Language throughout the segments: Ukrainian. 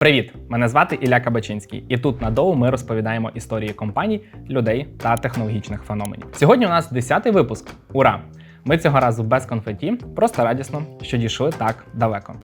Привіт! Мене звати Ілля Кабачинський, і тут на Доу ми розповідаємо історії компаній, людей та технологічних феноменів. Сьогодні у нас 10-й випуск. Ура! Ми цього разу без конфеті, просто радісно, що дійшли так далеко.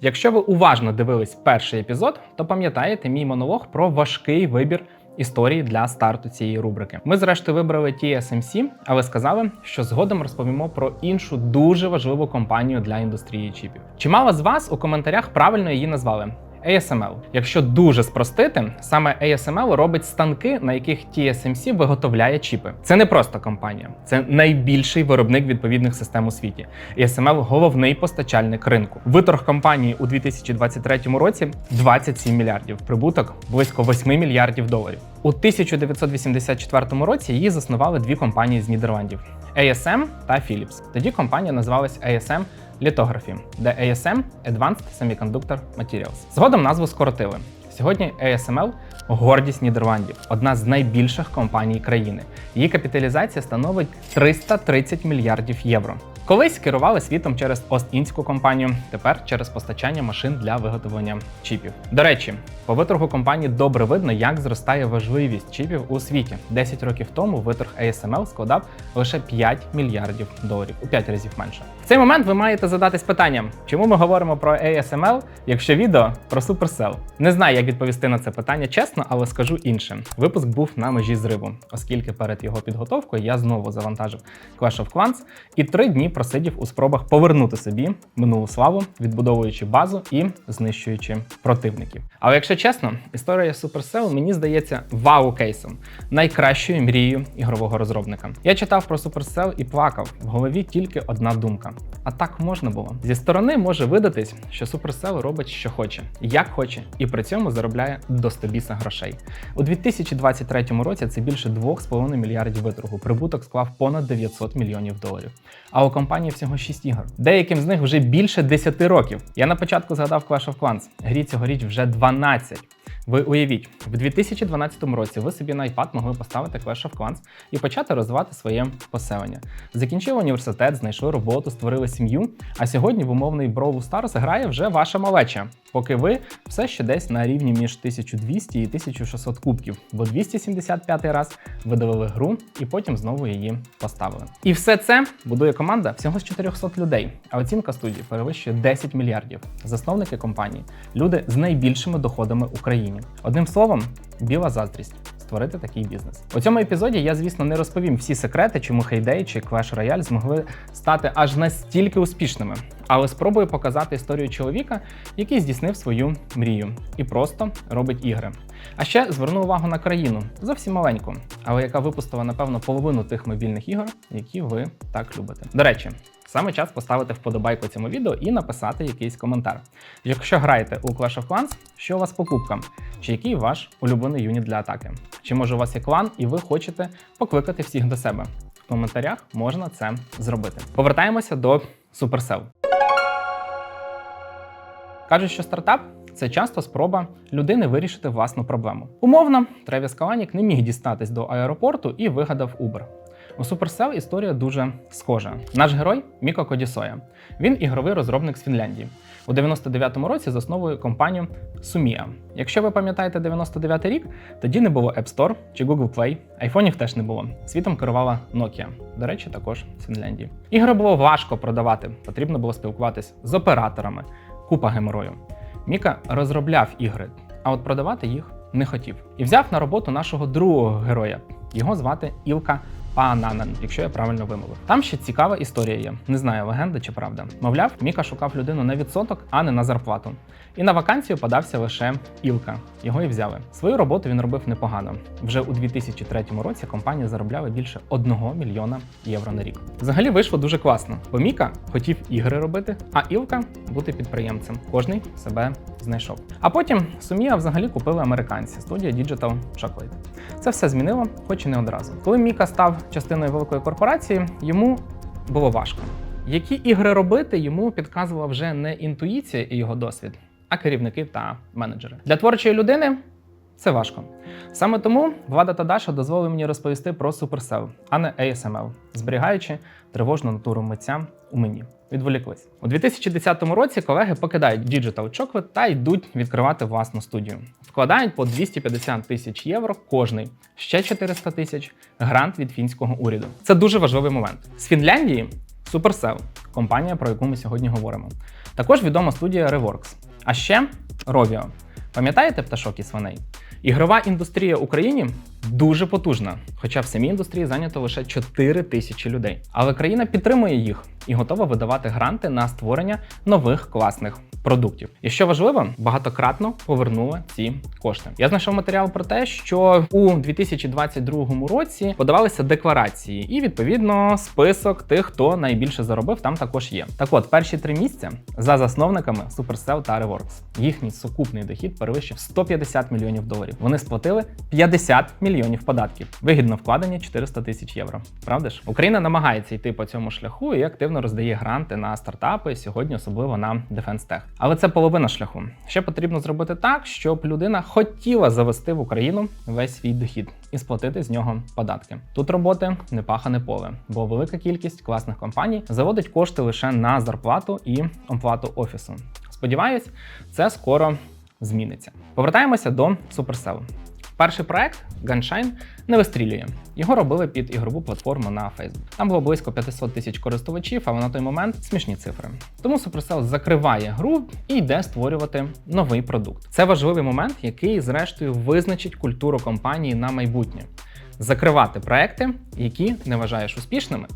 Якщо ви уважно дивились перший епізод, то пам'ятаєте мій монолог про важкий вибір історії для старту цієї рубрики. Ми, зрештою, вибрали TSMC, але сказали, що згодом розповімо про іншу дуже важливу компанію для індустрії чіпів. Чимало з вас у коментарях правильно її назвали. ASML. Якщо дуже спростити, саме ASML робить станки, на яких TSMC виготовляє чіпи. Це не просто компанія, це найбільший виробник відповідних систем у світі. ASML – головний постачальник ринку. Виторг компанії у 2023 році 27 мільярдів, прибуток близько 8 мільярдів доларів. У 1984 році її заснували дві компанії з Нідерландів: ASM та Philips. Тоді компанія називалась ASM Lithography, де ASM – Advanced Semiconductor Materials. Згодом назву скоротили. Сьогодні ASML – гордість Нідерландів, одна з найбільших компаній країни. Її капіталізація становить 330 мільярдів євро. Колись керували світом через Ост-Індську компанію, тепер через постачання машин для виготовлення чіпів. До речі, по виторгу компанії добре видно, як зростає важливість чіпів у світі. 10 років тому виторг ASML складав лише 5 мільярдів доларів, у 5 разів менше. В цей момент ви маєте задатись питанням, чому ми говоримо про ASML, якщо відео про Supercell? Не знаю, як відповісти на це питання чесно, але скажу інше. Випуск був на межі зриву, оскільки перед його підготовкою я знову завантажив Clash of Clans і три дні просидів у спробах повернути собі минулу славу, відбудовуючи базу і знищуючи противників. Але якщо чесно, історія Supercell мені здається вау-кейсом, найкращою мрією ігрового розробника. Я читав про Supercell і плакав. В голові тільки одна думка. А так можна було. Зі сторони може видатись, що Supercell робить, що хоче, як хоче, і при цьому заробляє до 100 біса грошей. У 2023 році це більше 2,5 мільярдів виторгу. Прибуток склав понад 900 мільйонів доларів. А у компанії всього 6 ігор. Деяким з них вже більше 10 років. Я на початку згадав Clash of Clans. Грі цьогоріч вже 12. Ви уявіть, в 2012 році ви собі на iPad могли поставити Clash of Clans і почати розвивати своє поселення. Закінчили університет, знайшли роботу, створили сім'ю. А сьогодні в умовний Brawl Stars грає вже ваша малеча, поки ви все ще десь на рівні між 1200 і 1600 кубків, бо 275 раз видалили гру і потім знову її поставили. І все це будує команда всього з 400 людей. А оцінка студії перевищує 10 мільярдів. Засновники компанії люди з найбільшими доходами в Україні. Одним словом, біла заздрість. Створити такий бізнес. У цьому епізоді я, звісно, не розповім всі секрети, чому Heyday чи Clash Royale змогли стати аж настільки успішними, але спробую показати історію чоловіка, який здійснив свою мрію і просто робить ігри. А ще зверну увагу на країну, зовсім маленьку, але яка випустила, напевно, половину тих мобільних ігор, які ви так любите. До речі. Саме час поставити вподобайку цьому відео і написати якийсь коментар. Якщо граєте у Clash of Clans, що у вас по кубкам? Чи який ваш улюблений юніт для атаки? Чи може у вас є клан і ви хочете покликати всіх до себе? В коментарях можна це зробити. Повертаємося до Supercell. Кажуть, що стартап це часто спроба людини вирішити власну проблему. Умовно, Тревіс Каланік не міг дістатись до аеропорту і вигадав Uber. У Supercell історія дуже схожа. Наш герой Міко Кодісоя. Він ігровий розробник з Фінляндії. У 99-му році засновує компанію Sumia. Якщо ви пам'ятаєте 99-й рік, тоді не було App Store чи Google Play, айфонів теж не було. Світом керувала Nokia. До речі, також з Фінляндії. Ігри було важко продавати, потрібно було спілкуватись з операторами, купа геморою. Міка розробляв ігри, а от продавати їх не хотів. І взяв на роботу нашого другого героя. Його звати Ілка Паананен, якщо я правильно вимовив. Там ще цікава історія є. Не знаю, легенда чи правда. Мовляв, Міка шукав людину на відсоток, а не на зарплату. І на вакансію подався лише Ілка. Його і взяли. Свою роботу він робив непогано. Вже у 2003 році компанія заробляла більше 1 мільйона євро на рік. Взагалі вийшло дуже класно, бо Міка хотів ігри робити, а Ілка бути підприємцем. Кожний себе знайшов. А потім Сумія взагалі купили американці студія Digital Chocolate. Це все змінило, хоч і не одразу. Коли Міка став частиною великої корпорації, йому було важко. Які ігри робити, йому підказувала вже не інтуїція і його досвід, а керівники та менеджери. Для творчої людини Це важко. Саме тому Влада та Даша дозволили мені розповісти про Supercell, а не ASML, зберігаючи тривожну натуру митця у мені. Відволіклись у 2010 році. Колеги покидають Digital Chocolate та йдуть відкривати власну студію. Вкладають по 250 тисяч євро кожний, ще 400 тисяч грант від фінського уряду. Це дуже важливий момент. З Фінляндії Supercell, компанія, про яку ми сьогодні говоримо. Також відома студія Reworks. А ще Rovio. Пам'ятаєте пташок і свиней? Ігрова індустрія Україні дуже потужна, хоча в самій індустрії зайнято лише 4 тисячі людей. Але країна підтримує їх і готова видавати гранти на створення нових класних продуктів. І що важливо, багатократно повернули ці кошти. Я знайшов матеріал про те, що у 2022 році подавалися декларації, і відповідно список тих, хто найбільше заробив, там також є. Так от, перші три місця за засновниками Supercell та Reworks. Їхній сукупний дохід перевищив 150 мільйонів доларів. Вони сплатили 50 мільйонів податків. Вигідно вкладені 400 тисяч євро. Правда ж? Україна намагається йти по цьому шляху і активно роздає гранти на стартапи сьогодні, особливо на Defense Tech. Але це половина шляху. Ще потрібно зробити так, щоб людина хотіла завести в Україну весь свій дохід і сплатити з нього податки. Тут роботи не пахане поле, бо велика кількість класних компаній заводить кошти лише на зарплату і оплату офісу. Сподіваюсь, це скоро зміниться. Повертаємося до Supercell. Перший проект Gunshine не вистрілює. Його робили під ігрову платформу на Facebook. Там було близько 500 тисяч користувачів, але на той момент смішні цифри. Тому Supercell закриває гру і йде створювати новий продукт. Це важливий момент, який, зрештою, визначить культуру компанії на майбутнє. Закривати проекти, які не вважаєш успішними.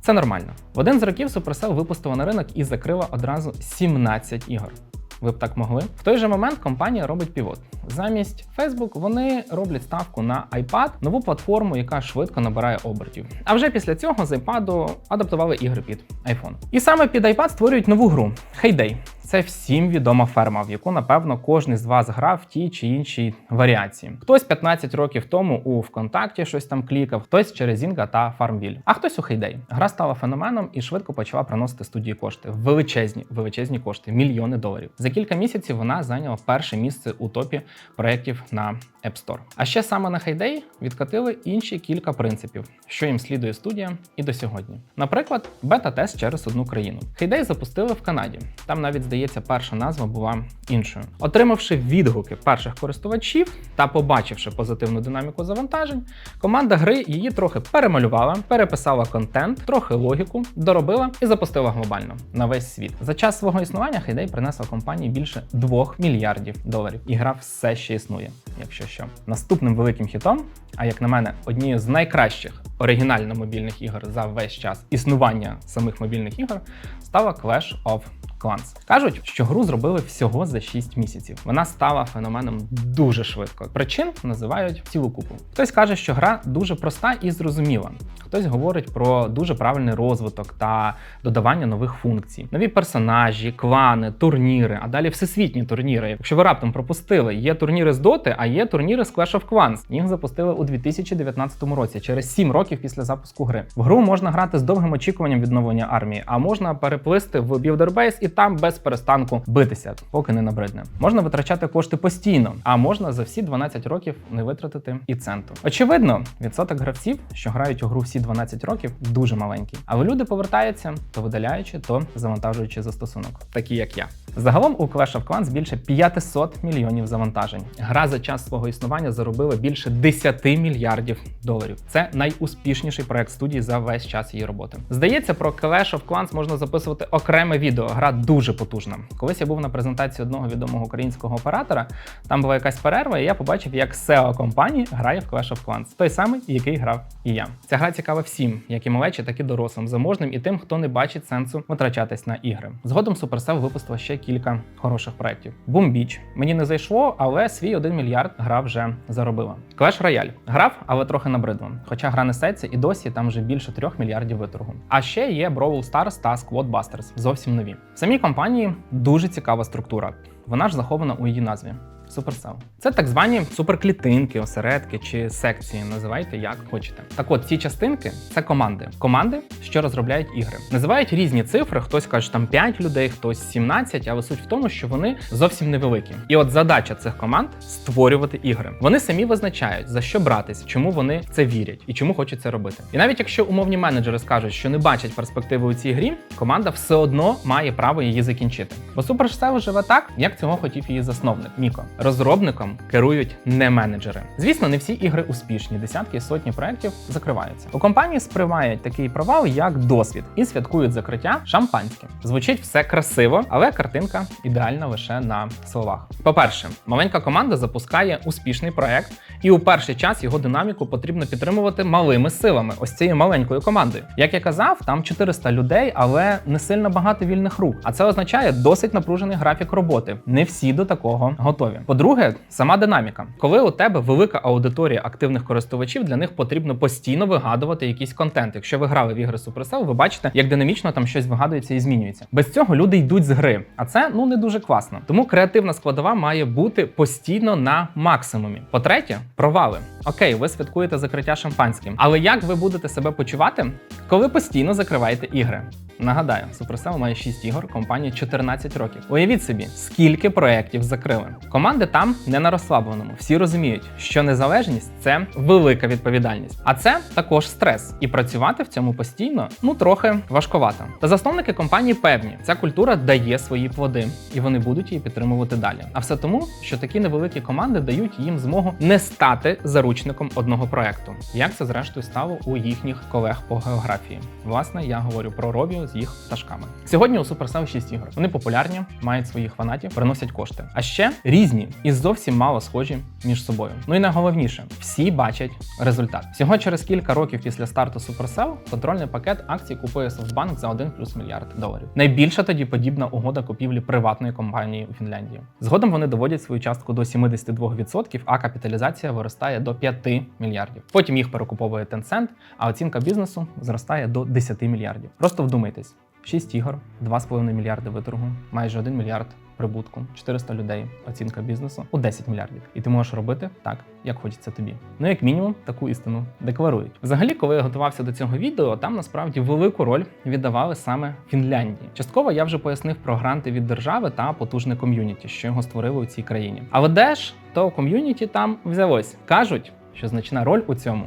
Це нормально. В один з років Supercell випустила на ринок і закрила одразу 17 ігор. Ви б так могли. В той же момент компанія робить півот. Замість Facebook вони роблять ставку на iPad, нову платформу, яка швидко набирає обертів. А вже після цього з iPad адаптували ігри під iPhone. І саме під iPad створюють нову гру Heyday. Це всім відома ферма, в яку, напевно, кожен з вас грав в тій чи іншій варіації. Хтось 15 років тому у ВКонтакті щось там клікав, хтось через Інга та Фармвіль, а хтось у Хейдей. Гра стала феноменом і швидко почала приносити студії кошти. Величезні, величезні кошти, мільйони доларів. За кілька місяців вона зайняла перше місце у топі проєктів на App Store. А ще саме на Heyday відкатили інші кілька принципів, що їм слідує студія і до сьогодні. Наприклад, бета-тест через одну країну. Heyday запустили в Канаді. Там навіть здається, перша назва була іншою. Отримавши відгуки перших користувачів та побачивши позитивну динаміку завантажень, команда гри її трохи перемалювала, переписала контент, трохи логіку, доробила і запустила глобально на весь світ. За час свого існування Heyday принесла компанії більше 2 мільярдів доларів. І гра все ще існує, якщо що. Наступним великим хітом, а як на мене, однією з найкращих оригінально мобільних ігор за весь час існування самих мобільних ігор стала Clash of Clans. Кажуть, що гру зробили всього за 6 місяців. Вона стала феноменом дуже швидко. Причин називають цілу купу. Хтось каже, що гра дуже проста і зрозуміла. Хтось говорить про дуже правильний розвиток та додавання нових функцій, нові персонажі, клани, турніри, а далі всесвітні турніри. Якщо ви раптом пропустили, є турніри з Доти, а є турніри з Clash of Clans. Їх запустили у 2019 році, через 7 років після запуску гри. В гру можна грати з довгим очікуванням відновлення армії, а можна переплисти в Builder Base і там без перестанку битися, поки не набридне. Можна витрачати кошти постійно, а можна за всі 12 років не витратити і центу. Очевидно, відсоток гравців, що грають у гру всі 12 років, дуже маленький. Але люди повертаються, то видаляючи, то завантажуючи застосунок, такі як я. Загалом у Clash of Clans більше 500 мільйонів завантажень. Гра за час свого існування заробила більше 10 мільярдів доларів. Це найуспішніший проект студії за весь час її роботи. Здається, про Clash of Clans можна записувати окреме відео. Гра дуже потужна. Колись я був на презентації одного відомого українського оператора. Там була якась перерва, і я побачив, як SEO компанії грає в Clash of Clans. той самий, який грав і я. Ця гра цікава всім, як і малечі, так і дорослим, заможним і тим, хто не бачить сенсу витрачатись на ігри. Згодом Supercell випустила ще кілька хороших проєктів. Boom Beach. мені не зайшло, але свій 1 мільярд гра вже заробила. Clash Royale. грав, але трохи набридло. Хоча гра несеться і досі там вже більше 3 мільярдів виторгу. А ще є Brawl Stars та Squad Busters, зовсім нові. В самій компанії дуже цікава структура. Вона ж захована у її назві. Supercell. Це так звані суперклітинки, осередки чи секції, називайте як хочете. Так от ці частинки це команди. Команди, що розробляють ігри. Називають різні цифри. Хтось каже там 5 людей, хтось 17, але суть в тому, що вони зовсім невеликі. І от задача цих команд створювати ігри. Вони самі визначають за що братись, чому вони це вірять і чому хочуть це робити. І навіть якщо умовні менеджери скажуть, що не бачать перспективи у цій грі, команда все одно має право її закінчити. Бо Supercell живе так, як цього хотів її засновник Міко. Розробником керують не менеджери. Звісно, не всі ігри успішні, десятки і сотні проєктів закриваються. У компанії сприймають такий провал як досвід і святкують закриття шампанським. Звучить все красиво, але картинка ідеальна лише на словах. По-перше, маленька команда запускає успішний проект, і у перший час його динаміку потрібно підтримувати малими силами, ось цією маленькою командою. Як я казав, там 400 людей, але не сильно багато вільних рук. А це означає досить напружений графік роботи. Не всі до такого готові. По-друге, сама динаміка. Коли у тебе велика аудиторія активних користувачів, для них потрібно постійно вигадувати якийсь контент. Якщо ви грали в ігри Supercell, ви бачите, як динамічно там щось вигадується і змінюється. Без цього люди йдуть з гри, а це ну не дуже класно. Тому креативна складова має бути постійно на максимумі. По-третє, провали. Окей, ви святкуєте закриття шампанським, але як ви будете себе почувати, коли постійно закриваєте ігри? Нагадаю, Supercell має 6 ігор, компанія 14 років. Уявіть собі, скільки проєктів закрили. Команди там не на розслабленому. Всі розуміють, що незалежність це велика відповідальність, а це також стрес. І працювати в цьому постійно ну трохи важковато. Та засновники компанії певні, ця культура дає свої плоди, і вони будуть її підтримувати далі. А все тому, що такі невеликі команди дають їм змогу не стати заручником одного проекту. Як це зрештою стало у їхніх колег по географії? Власне, я говорю про Робіо з їх пташками. Сьогодні у Supercell 6 ігор. Вони популярні, мають своїх фанатів, приносять кошти. А ще різні і зовсім мало схожі між собою. Ну і найголовніше, всі бачать результат. Всього через кілька років після старту Supercell контрольний пакет акцій купує SoftBank за 1 плюс мільярд доларів. Найбільша тоді подібна угода купівлі приватної компанії у Фінляндії. Згодом вони доводять свою частку до 72%, а капіталізація виростає до 5 мільярдів. Потім їх перекуповує Tencent, а оцінка бізнесу зростає до 10 мільярдів. Просто вдумайтесь. 6 ігор, 2,5 мільярди виторгу, майже 1 мільярд прибутку, 400 людей, оцінка бізнесу у 10 мільярдів. І ти можеш робити так, як хочеться тобі. Ну, як мінімум, таку істину декларують. Взагалі, коли я готувався до цього відео, там насправді велику роль віддавали саме Фінляндії. Частково я вже пояснив про гранти від держави та потужне ком'юніті, що його створили у цій країні. Але де ж то ком'юніті там взялось? Кажуть, що значна роль у цьому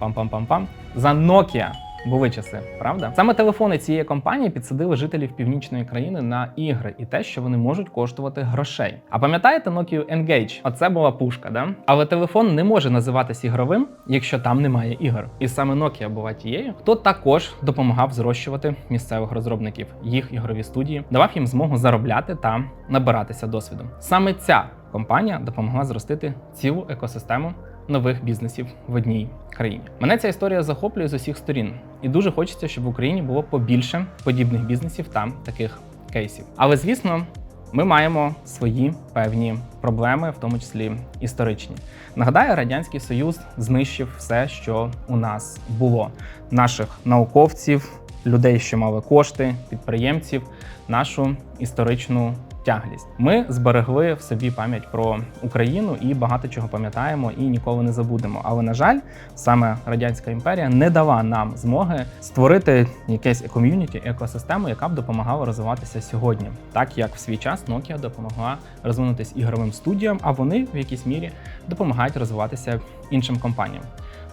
пам-пам-пам-пам за Nokia. Були часи, правда? Саме телефони цієї компанії підсадили жителів північної країни на ігри і те, що вони можуть коштувати грошей. А пам'ятаєте Nokia Engage? Оце була пушка, да? Але телефон не може називатись ігровим, якщо там немає ігор. І саме Nokia була тією, хто також допомагав зрощувати місцевих розробників, їх ігрові студії, давав їм змогу заробляти та набиратися досвіду. Саме ця компанія допомогла зростити цілу екосистему нових бізнесів в одній країні. Мене ця історія захоплює з усіх сторін, і дуже хочеться, щоб в Україні було побільше подібних бізнесів та таких кейсів. Але звісно. Ми маємо свої певні проблеми, в тому числі історичні. Нагадаю, радянський союз знищив все, що у нас було: наших науковців, людей, що мали кошти, підприємців, нашу історичну тяглість. Ми зберегли в собі пам'ять про Україну і багато чого пам'ятаємо і ніколи не забудемо. Але на жаль, саме радянська імперія не дала нам змоги створити якесь ком'юніті, екосистему, яка б допомагала розвиватися сьогодні, так як в свій час Nokia допомогла розвинутися ігровим студіям, а вони в якійсь мірі допомагають розвиватися іншим компаніям.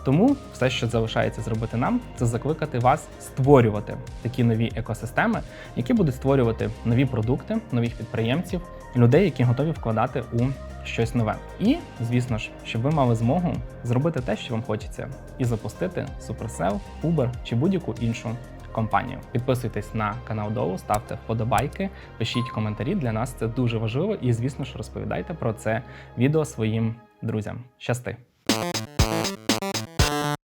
Тому все, що залишається зробити нам, це закликати вас створювати такі нові екосистеми, які будуть створювати нові продукти, нових підприємців, людей, які готові вкладати у щось нове. І, звісно ж, щоб ви мали змогу зробити те, що вам хочеться, і запустити Supercell, Uber чи будь-яку іншу. Компанію підписуйтесь на канал Доу, ставте вподобайки, пишіть коментарі. Для нас це дуже важливо. І, звісно ж, розповідайте про це відео своїм друзям. Щасти!